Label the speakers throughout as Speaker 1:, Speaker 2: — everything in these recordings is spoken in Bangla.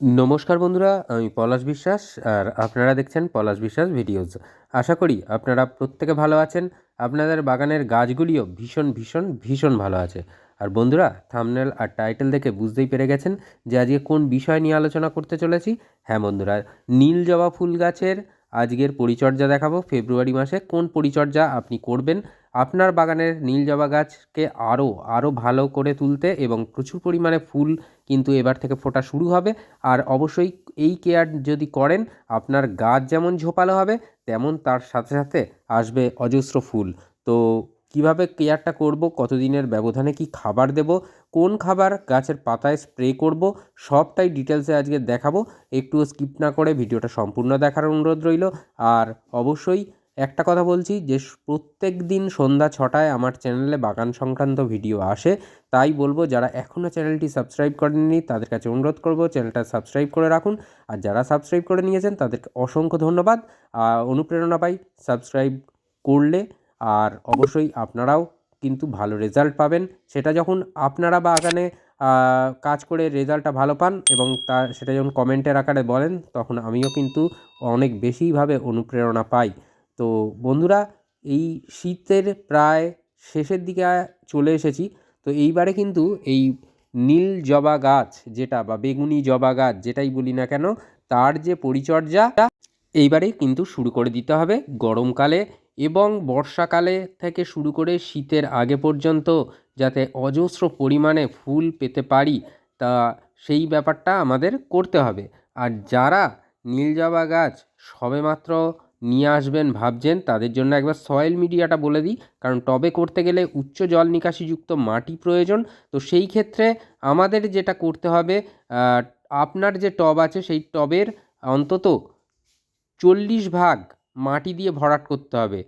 Speaker 1: নমস্কার বন্ধুরা, আমি পলাশ বিশ্বাস আর আপনারা দেখছেন পলাশ বিশ্বাস ভিডিওস। আশা করি আপনারা প্রত্যেকে ভালো আছেন। আপনাদের বাগানের গাছগুলিও ভীষণ ভীষণ ভীষণ ভালো আছে। আর বন্ধুরা থামনেল আর টাইটেল দেখে বুঝতেই পেরে গেছেন যে আজকে কোন বিষয় নিয়ে আলোচনা করতে চলেছি। হ্যাঁ বন্ধুরা, নীল জবা ফুল গাছের আজকের পরিচর্যা দেখাবো। ফেব্রুয়ারি মাসে কোন পরিচর্যা আপনি করবেন? আপনার বাগানের নীল জবা গাছকে আরও আরও ভালো করে তুলতে এবং প্রচুর পরিমাণে ফুল কিন্তু এবার থেকে ফোটা শুরু হবে। আর অবশ্যই এই কেয়ার যদি করেন, আপনার গাছ যেমন ঝোপালো হবে, তেমন তার সাথে সাথে আসবে অজস্র ফুল। তো কীভাবে কেয়ারটা করব, কতদিনের ব্যবধানে কি খাবার দেব, কোন খাবার গাছের পাতায় স্প্রে করব, সবটাই ডিটেলসে আজকে দেখাবো। একটু স্কিপ না করে ভিডিওটা সম্পূর্ণ দেখার অনুরোধ রইল। আর অবশ্যই একটা কথা বলছি যে প্রত্যেক দিন সন্ধ্যা ছটায় আমার চ্যানেলে বাগান সংক্রান্ত ভিডিও আসে। তাই বলব যারা এখনও চ্যানেলটি সাবস্ক্রাইব করেননি, তাদের কাছে অনুরোধ করব চ্যানেলটা সাবস্ক্রাইব করে রাখুন। আর যারা সাবস্ক্রাইব করে নিয়েছেন, তাদেরকে অসংখ্য ধন্যবাদ। অনুপ্রেরণা পাই সাবস্ক্রাইব করলে। আর অবশ্যই আপনারাও কিন্তু ভালো রেজাল্ট পাবেন। সেটা যখন আপনারা বাগানে কাজ করে রেজাল্টটা ভালো পান এবং তার সেটা যখন কমেন্টের আকারে বলেন, তখন আমিও কিন্তু অনেক বেশিভাবে অনুপ্রেরণা পাই। তো বন্ধুরা, এই শীতের প্রায় শেষের দিকে চলে এসেছি। তো এইবারে কিন্তু এই নীল জবা গাছ যেটা বা বেগুনি জবা গাছ যেটাই বলি না কেন, তার যে পরিচর্যা, এইবারে কিন্তু শুরু করে দিতে হবে গরমকালে এবং বর্ষাকালে থেকে শুরু করে শীতের আগে পর্যন্ত যাতে অজস্র পরিমাণে ফুল পেতে পারি, তা সেই ব্যাপারটা আমাদের করতে হবে। আর যারা নীল জবা গাছ সবেমাত্র নিয়ে আসবেন, ভাবছেন, তাদের জন্য একবার সয়েল মিডিয়াটা বলে দিই। কারণ টবে করতে গেলে উচ্চ জল নিকাশিযুক্ত মাটি প্রয়োজন। তো সেই ক্ষেত্রে আমাদের যেটা করতে হবে আপনার যে টব আছে, সেই টবের অন্তত চল্লিশ ভাগ মাটি দিয়ে ভরাট করতে হবে।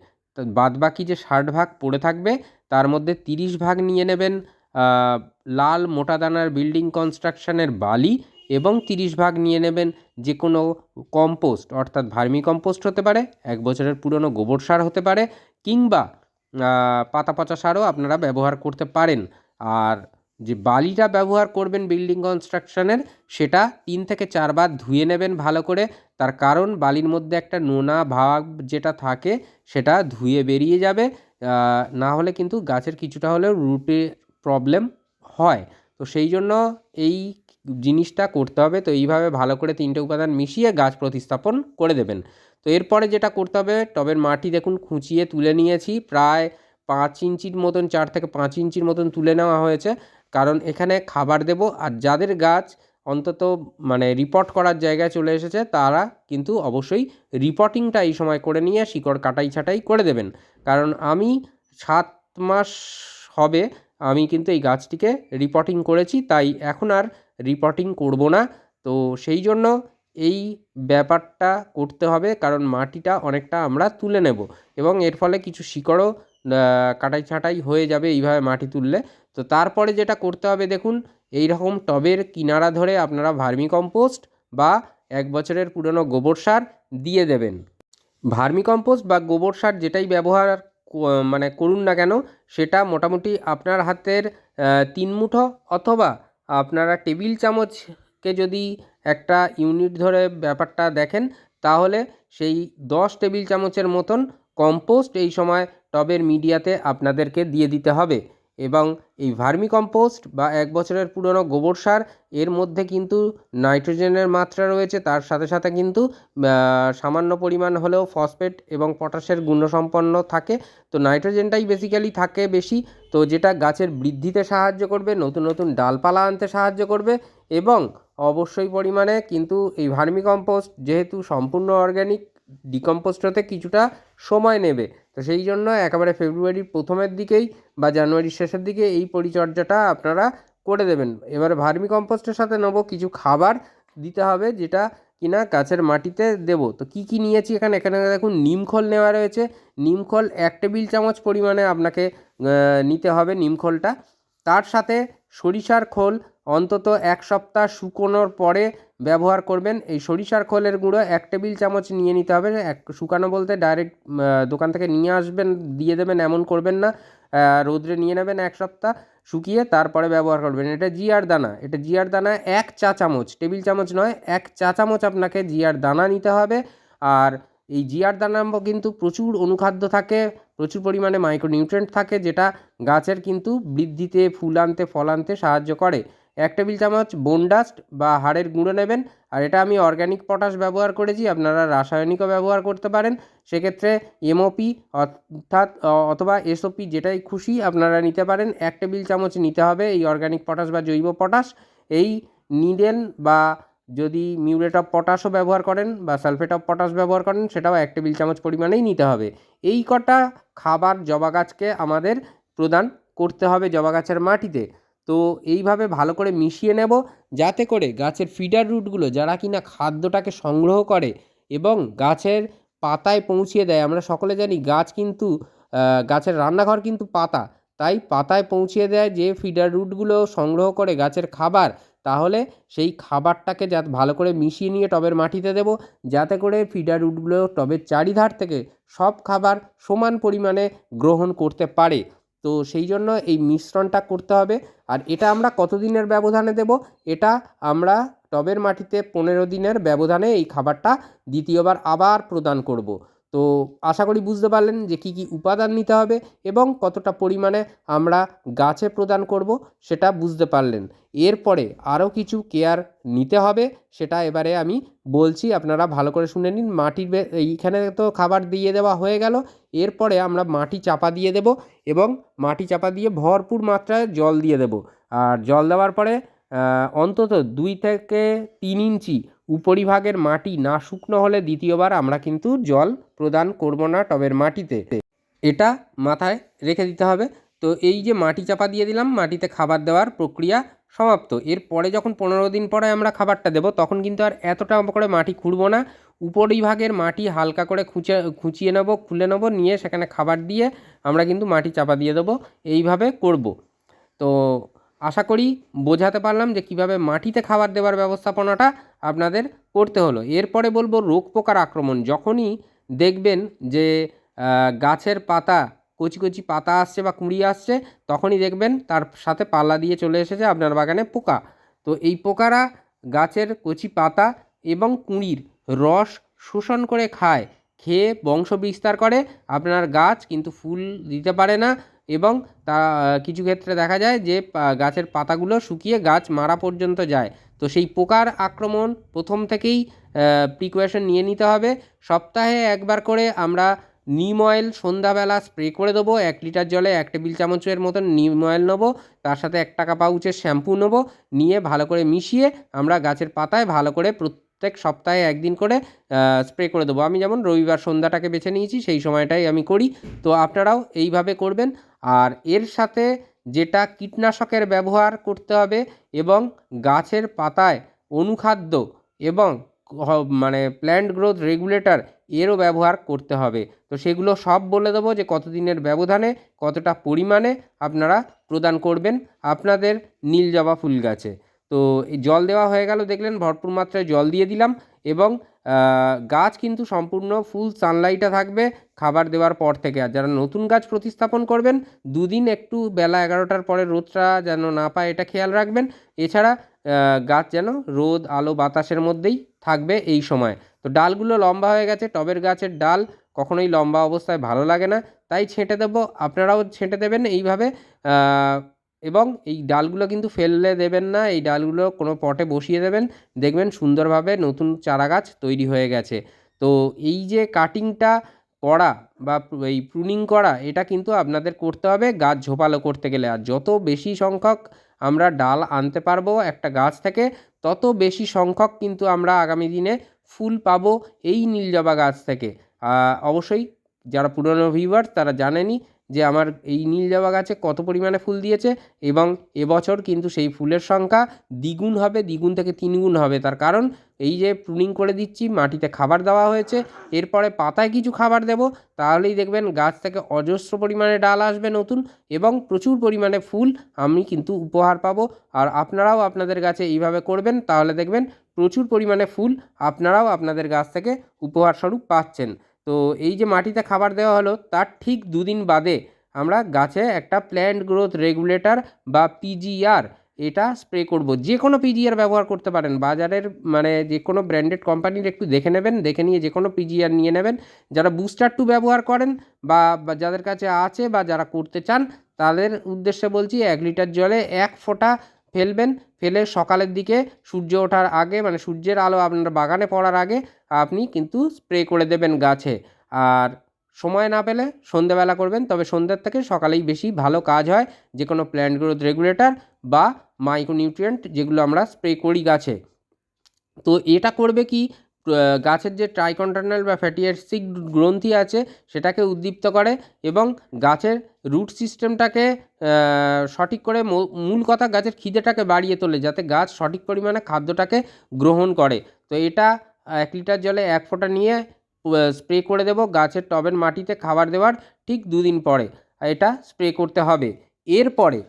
Speaker 1: বাদ বাকি যে ষাট ভাগ পড়ে থাকবে, তার মধ্যে তিরিশ ভাগ নিয়ে নেবেন লাল মোটা দানার বিল্ডিং কনস্ট্রাকশনের বালি। এবং তিরিশ ভাগ নিয়ে নেবেন যে কোনো কম্পোস্ট, অর্থাৎ ভার্মি কম্পোস্ট হতে পারে, এক বছরের পুরনো গোবর সার হতে পারে, কিংবা পাতা পচা সারও আপনারা ব্যবহার করতে পারেন। আর যে বালিটা ব্যবহার করবেন বিল্ডিং কনস্ট্রাকশনের, সেটা তিন থেকে চারবার ধুয়ে নেবেন ভালো করে। তার কারণ, বালির মধ্যে একটা নোনা ভাব যেটা থাকে, সেটা ধুয়ে বেরিয়ে যাবে। না হলে কিন্তু গাছের কিছুটা হলেও রুটে প্রবলেম হয়। তো সেই জন্য এই জিনিসটা করতে হবে, তো এইভাবে ভালো করে তিনটে উপাদান মিশিয়ে গাছ প্রতিস্থাপন করে দেবেন। তো এরপরে যেটা করতে হবে, টবের মাটি দেখুন খুঁচিয়ে তুলে নিয়েছি, প্রায় পাঁচ ইঞ্চির মতন, চার থেকে পাঁচ ইঞ্চির মতন তুলে নেওয়া হয়েছে। কারণ এখানে খাবার দেব, আর যাদের গাছ অন্তত মানে রিপোর্ট করার জায়গায় চলে এসেছে, তারা কিন্তু অবশ্যই রিপোর্টিংটা এই সময় করে নিয়ে শিকড় কাটাই ছাটাই করে দেবেন। কারণ আমি সাত মাস হবে, আমি কিন্তু এই গাছটিকে রিপোর্টিং করেছি, তাই এখন আর রিপোর্টিং করব না। তো সেই জন্য এই ব্যাপারটা করতে হবে, কারণ মাটিটা অনেকটা আমরা তুলে নেব। এবং এর ফলে কিছু শিকড়ও কাটাই ছাঁটাই হয়ে যাবে এইভাবে মাটি তুললে। তো তারপরে যেটা করতে হবে দেখুন এই রকম টবের কিনারা ধরে আপনারা ভার্মি কম্পোস্ট বা এক বছরের পুরনো গোবর সার দিয়ে দেবেন। ভার্মি কম্পোস্ট বা গোবর সার যেটাই ব্যবহার মানে করুন না কেন, সেটা মোটামুটি আপনার হাতের তিন মুঠো অথবা আপনারা টেবিল চামচকে যদি একটা ইউনিট ধরে ব্যাপারটা দেখেন, তাহলে সেই দশ টেবিল চামচের মতন কম্পোস্ট এই সময় টবের মিডিয়াতে আপনাদেরকে দিয়ে দিতে হবে। এবং এই ভার্মি কম্পোস্ট বা এক বছরের পুরনো গোবর সার, এর মধ্যে কিন্তু নাইট্রোজেনের মাত্রা রয়েছে। তার সাথে সাথে কিন্তু সামান্য পরিমাণ হলেও ফসফেট এবং পটাশের গুণসম্পন্ন থাকে। তো নাইট্রোজেনটাই বেসিক্যালি থাকে বেশি। তো যেটা গাছের বৃদ্ধিতে সাহায্য করবে, নতুন নতুন ডালপালা আনতে সাহায্য করবে এবং অবশ্যই পরিমাণে কিন্তু এই ভার্মি কম্পোস্ট যেহেতু সম্পূর্ণ অর্গ্যানিক ডিকম্পোস্ট হতে কিছুটা সময় নেবে। তো সেই জন্য একেবারে ফেব্রুয়ারির প্রথমের দিকেই বা জানুয়ারির শেষের দিকে এই পরিচর্যাটা আপনারা করে দেবেন। এবারে ভার্মি কম্পোস্টের সাথে নেব, কিছু খাবার দিতে হবে যেটা কিনা গাছের মাটিতে দেবো। তো কি কি নিয়েছি এখানে? এখানে দেখুন নিমখোল নেওয়া রয়েছে। নিমখোল এক টেবিল চামচ পরিমাণে আপনাকে নিতে হবে নিমখোলটা তার সাথে সরিষার খোল অন্তত এক সপ্তাহ শুকোনোর পরে ব্যবহার করবেন। এই সরিষার খোলের গুঁড়ো এক টেবিল চামচ নিয়ে নিতে হবে। এক শুকানো বলতে ডাইরেক্ট দোকান থেকে নিয়ে আসবেন, দিয়ে দেবেন, এমন করবেন না। রোদ্রে নিয়ে নেবেন এক সপ্তাহ শুকিয়ে তারপরে ব্যবহার করবেন। এটা জিয়ার দানা। এটা জিয়ার দানা এক চা চামচ। টেবিল চামচ নয়, এক চা চামচ আপনাকে জিয়ার দানা নিতে হবে। আর এই জিয়ার দানা কিন্তু প্রচুর অনুখাদ্য থাকে, প্রচুর পরিমাণে মাইক্রোনিউট্রেন্ট থাকে, যেটা গাছের কিন্তু বৃদ্ধিতে, ফুল আনতে, ফল আনতে সাহায্য করে। এক টেবিল চামচ বোনডাস্ট বা হাড়ের গুঁড়ো নেবেন, আর এটা আমি অর্গ্যানিক পটাশ ব্যবহার করেছি, আপনারা রাসায়নিকও ব্যবহার করতে পারেন। সেক্ষেত্রে এমওপি অর্থাৎ, অথবা এসওপি যেটাই খুশি আপনারা নিতে পারেন এক টেবিল চামচ নিতে হবে এই অর্গ্যানিক পটাশ বা জৈব পটাশ। এই নিডেন বা যদি মিউরেট অফ পটাশও ব্যবহার করেন বা সালফেট অফ পটাশ ব্যবহার করেন, সেটাও এক টেবিল চামচ পরিমাণেই নিতে হবে। এই কটা খাবার জবা গাছকে আমাদের প্রদান করতে হবে জবা গাছের মাটিতে। তো এইভাবে ভালো করে মিশিয়ে নেব যাতে করে গাছের ফিডার রুটগুলো যারা কিনা খাদ্যটাকে সংগ্রহ করে এবং গাছের পাতায় পৌঁছিয়ে দেয়, আমরা সকলে জানি গাছ কিন্তু গাছের রান্নাঘর কিন্তু পাতা। তাই পাতায় পৌঁছিয়ে দেয় যে ফিডার রুটগুলো সংগ্রহ করে গাছের খাবার, তাহলে সেই খাবারটাকে যা ভালো করে মিশিয়ে নিয়ে টবের মাটিতে দেব, যাতে করে ফিডার রুটগুলো টবের চারিধার থেকে সব খাবার সমান পরিমাণে গ্রহণ করতে পারে। তো সেই জন্য এই মিশ্রণটা করতে হবে। আর এটা আমরা কতদিনের ব্যবধানে দেব? এটা আমরা টবের মাটিতে পনেরো দিনের ব্যবধানে এই খাবারটা দ্বিতীয়বার আবার প্রদান করব। তো আশা করি বুঝতে পারলেন যে কী কী উপাদান নিতে হবে এবং কতটা পরিমাণে আমরা গাছে প্রদান করব সেটা বুঝতে পারলেন। এরপরে আরও কিছু কেয়ার নিতে হবে সেটা এবারে আমি বলছি, আপনারা ভালো করে শুনে নিন। মাটির এইখানে তো খাবার দিয়ে দেওয়া হয়ে গেল। এরপরে আমরা মাটি চাপা দিয়ে দেব এবং মাটি চাপা দিয়ে ভরপুর মাত্রায় জল দিয়ে দেব। আর জল দেওয়ার পরে অন্তত দুই থেকে তিন ইঞ্চি উপরিভাগের মাটি না শুকনো হলে দ্বিতীয়বার আমরা কিন্তু জল প্রদান করব না টবের মাটিতে। এটা মাথায় রেখে দিতে হবে। তো এই যে মাটি চাপা দিয়ে দিলাম, মাটিতে খাবার দেওয়ার প্রক্রিয়া সমাপ্ত। এরপরে যখন পনেরো দিন পরে আমরা খাবারটা দেবো, তখন কিন্তু আর এতটা করে মাটি খুঁড়বো না। উপরিভাগের মাটি হালকা করে খুঁচে, খুঁচিয়ে নেব, খুলে নেব, নিয়ে সেখানে খাবার দিয়ে আমরা কিন্তু মাটি চাপা দিয়ে দেবো। এইভাবে করব। তো আশা করি বোঝাতে পারলাম যে কীভাবে মাটিতে খাবার দেওয়ার ব্যবস্থাপনাটা আপনাদের করতে হলো। এরপরে বলব রোগ পোকার আক্রমণ। যখনই দেখবেন যে গাছের পাতা, কচি কচি পাতা আসছে বা কুঁড়ি আসছে, তখনই দেখবেন তার সাথে পাল্লা দিয়ে চলে এসেছে আপনার বাগানে পোকা। তো এই পোকারা গাছের কচি পাতা এবং কুঁড়ির রস শোষণ করে খায়, খেয়ে বংশ বিস্তার করে, আপনার গাছ কিন্তু ফুল দিতে পারে না এবং তা কিছু ক্ষেত্রে দেখা যায় যে গাছের পাতাগুলো শুকিয়ে গাছ মারা পর্যন্ত যায়। তো সেই পোকার আক্রমণ প্রথম থেকেই প্রিকোয়েশন নিয়ে নিতে হবে। সপ্তাহে একবার করে আমরা নিম অয়েল সন্ধ্যাবেলা স্প্রে করে দেবো। এক লিটার জলে এক টেবিল চামচের মতন নিম অয়েল নেব। তার সাথে এক টাকা পাউচের শ্যাম্পু নেব। নিয়ে ভালো করে মিশিয়ে আমরা গাছের পাতায় ভালো করে প্রত্যেক সপ্তাহে একদিন করে স্প্রে করে দেবো। আমি যেমন রবিবার সন্ধ্যাটাকে বেছে নিয়েছি, সেই সময়টাই আমি করি। তো আপনারাও এইভাবে করবেন। আর এর সাথে যেটা কীটনাশকের ব্যবহার করতে হবে এবং গাছের পাতায় অনুখাদ্য এবং মানে প্ল্যান্ট গ্রোথ রেগুলেটর এরও ব্যবহার করতে হবে। তো সেগুলো সব বলে দেবো যে কতদিনের ব্যবধানে, কতটা পরিমাণে আপনারা প্রদান করবেন আপনাদের নীল জবা ফুল গাছে। তো জল দেওয়া হয়ে গেল, দেখলেন ভরপুর মাত্রায় জল দিয়ে দিলাম এবং গাছ কিন্তু সম্পূর্ণ ফুল সানলাইটে থাকবে খাবার দেওয়ার পর থেকে। আর যারা নতুন গাছ প্রতিস্থাপন করবেন, দুদিন একটু বেলা এগারোটার পরে রোদটা যেন না পায়, এটা খেয়াল রাখবেন। এছাড়া গাছ যেন রোদ, আলো, বাতাসের মধ্যেই থাকবে এই সময়। তো ডালগুলো লম্বা হয়ে গেছে, টবের গাছের ডাল কখনোই লম্বা অবস্থায় ভালো লাগে না। তাই ছেঁটে দেবো, আপনারাও ছেঁটে দেবেন। এইভাবে এবং এই ডালগুলো কিন্তু ফেললে দেবেন না, এই ডালগুলো কোনো পটে বসিয়ে দেবেন। দেখবেন সুন্দরভাবে নতুন চারা গাছ তৈরি হয়ে গেছে। তো এই যে কাটিংটা করা বা এই প্রুনিং করা, এটা কিন্তু আপনাদের করতে হবে গাছ ঝোপালো করতে গেলে। আর যত বেশি সংখ্যক আমরা ডাল আনতে পারব একটা গাছ থেকে, তত বেশি সংখ্যক কিন্তু আমরা আগামী দিনে ফুল পাবো এই নীল জবা গাছ থেকে। অবশ্যই যারা পুরনো ভিউয়ার তারা জানেনই যে আমার এই নীল জবা গাছে কত পরিমাণে ফুল দিয়েছে এবং এবছর কিন্তু সেই ফুলের সংখ্যা দ্বিগুণ হবে, দ্বিগুণ থেকে তিনগুণ হবে। তার কারণ এই যে প্রুনিং করে দিচ্ছি, মাটিতে খাবার দেওয়া হয়েছে, এরপরে পাতায় কিছু খাবার দেব, তাহলেই দেখবেন গাছ থেকে অজস্র পরিমাণে ডাল আসবে নতুন এবং প্রচুর পরিমাণে ফুল আমি কিন্তু উপহার পাবো। আর আপনারাও আপনাদের গাছে এইভাবে করবেন, তাহলে দেখবেন প্রচুর পরিমাণে ফুল আপনারাও আপনাদের গাছ থেকে উপহার স্বরূপ পাচ্ছেন। তো এই যে মাটিতে খাবার দেওয়া হলো, তার ঠিক দুদিন বাদে আমরা গাছে একটা প্ল্যান্ট গ্রোথ রেগুলেটর বা পিজিআর এটা স্প্রে করব। যে কোনো পিজিআর ব্যবহার করতে পারেন। বাজারের মানে যে কোনো ব্র্যান্ডেড কোম্পানির একটু দেখে নেবেন, দেখে নিয়ে যে কোনো পিজিআর নিয়ে নেবেন। যারা বুস্টার টু ব্যবহার করেন বা যাদের কাছে আছে বা যারা করতে চান, তাদের উদ্দেশ্যে বলছি এক লিটার জলে এক ফোঁটা ফেলবেন। ফেলে সকালের দিকে সূর্য ওঠার আগে মানে সূর্যের আলো আপনার বাগানে পড়ার আগে আপনি কিন্তু স্প্রে করে দেবেন গাছে। আর সময় না পেলে সন্ধ্যেবেলা করবেন, তবে সন্ধ্যার থেকে সকালেই বেশি ভালো কাজ হয় যে কোনো প্ল্যান্ট গ্রোথ রেগুলেটর বা মাইক্রোনিউট্রিয়েন্ট যেগুলো আমরা স্প্রে করি গাছে। তো এটা করবে কি? গাছের যে ট্রাইকন্টারনাল বা ফ্যাটি অ্যাসিড গ্রন্থি আছে, সেটাকে উদ্দীপ্ত করে এবং গাছের রুট সিস্টেমটাকে সঠিক করে মূল কথা গাছের খিদেটাকে বাড়িয়ে তোলে, যাতে গাছ সঠিক পরিমাণে খাদ্যটাকে গ্রহণ করে। তো এটা এক লিটার জলে এক ফোঁটা নিয়ে স্প্রে করে দেবো, গাছের টবের মাটিতে খাবার দেওয়ার ঠিক দুদিন পরে। এটা স্প্রে করতে হবে। এরপরে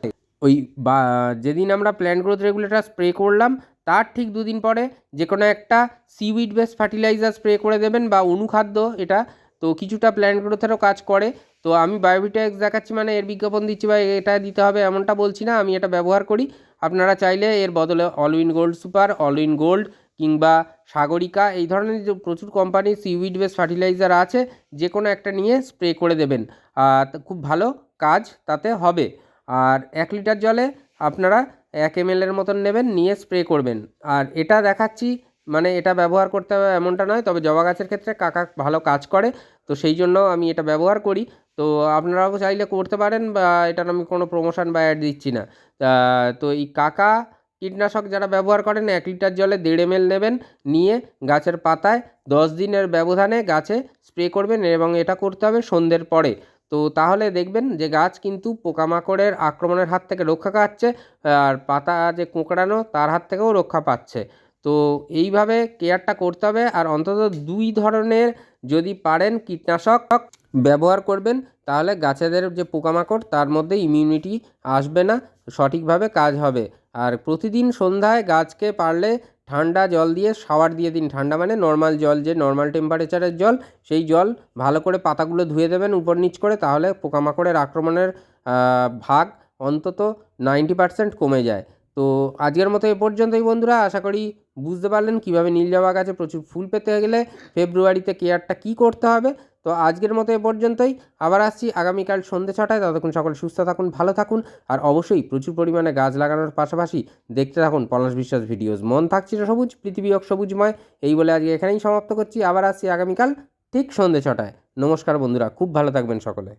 Speaker 1: ওই বা, যেদিন আমরা প্ল্যান্ট গ্রোথ রেগুলেটর স্প্রে করলাম তার ঠিক দুদিন পরে যে কোনো একটা সিউইড বেস ফার্টিলাইজার স্প্রে করে দেবেন বা অনুখাদ্য এটা, তো কিছুটা প্ল্যান্ট গ্রোথেরও কাজ করে। তো আমি বায়োভিটাক্স দেখাচ্ছি মানে এর বিজ্ঞাপন দিচ্ছি বা এটা দিতে হবে এমনটা বলছি না, আমি এটা ব্যবহার করি। আপনারা চাইলে এর বদলে Allwin gold super Allwin gold কিংবা সাগরিকা, এই ধরনের যে প্রচুর কোম্পানির সিউইড বেস ফার্টিলাইজার আছে যে কোনো একটা নিয়ে স্প্রে করে দেবেন। আর খুব ভালো কাজ তাতে হবে। আর এক লিটার জলে আপনারা এক এম এর মতন নেবেন, নিয়ে স্প্রে করবেন। আর এটা দেখাচ্ছি মানে এটা ব্যবহার করতে হবে এমনটা নয়, তবে জবা গাছের ক্ষেত্রে কাকা ভালো কাজ করে, তো সেই জন্য আমি এটা ব্যবহার করি। তো আপনারাও চাইলে করতে পারেন বা এটার আমি কোনো প্রমোশন বা অ্যাড দিচ্ছি না। তা, তো এই কাকা কীটনাশক যারা ব্যবহার করেন, এক লিটার জলে দেড় এম নেবেন, নিয়ে গাছের পাতায় দশ দিনের ব্যবধানে গাছে স্প্রে করবেন এবং এটা করতে হবে সন্ধ্যের পরে। তো তাহলে দেখবেন যে গাছ কিন্তু পোকামাকড়ের আক্রমণের হাত থেকে রক্ষা পাচ্ছে, আর পাতা যে কোঁকড়ানো তার হাত থেকেও রক্ষা পাচ্ছে। তো এইভাবে কেয়ারটা করতে হবে, আর অন্তত দুই ধরনের যদি পারেন কীটনাশক ব্যবহার করবেন, তাহলে গাছেদের যে পোকামাকড় তার মধ্যে ইমিউনিটি আসবে না, সঠিকভাবে কাজ হবে। আর প্রতিদিন সন্ধ্যায় গাছকে পারলে ঠান্ডা জল দিয়ে শাওয়ার দিয়ে দিন। ঠান্ডা মানে নর্মাল জল, যে নর্মাল টেম্পারেচারের জল, সেই জল ভালো করে পাতাগুলো ধুয়ে দেবেন উপর নিচ করে, তাহলে পোকামাকড়ের আক্রমণের ভাগ অন্তত নাইনটি পার্সেন্ট কমে যায়। তো আজকের মতো এ পর্যন্তই বন্ধুরা, আশা করি বুঝতে পারলেন কীভাবে নীল জবা গাছে প্রচুর ফুল পেতে গেলে ফেব্রুয়ারিতে কেয়ারটা কী করতে হবে। তো আজকের মতো এ পর্যন্তই। আবার আসছি আগামীকাল সন্ধ্যে ছটায়। ততক্ষণ সকলে সুস্থ থাকুন, ভালো থাকুন আর অবশ্যই প্রচুর পরিমাণে গাছ লাগানোর পাশাপাশি দেখতে থাকুন পলাশ বিশ্বাস ভিডিওস। মন থাকছিল সবুজ, পৃথিবী অক সবুজময়। এই বলে আজকে এখানেই সমাপ্ত করছি। আবার আসছি আগামীকাল ঠিক সন্ধ্যে ছটায়। নমস্কার বন্ধুরা, খুব ভালো থাকবেন সকলে।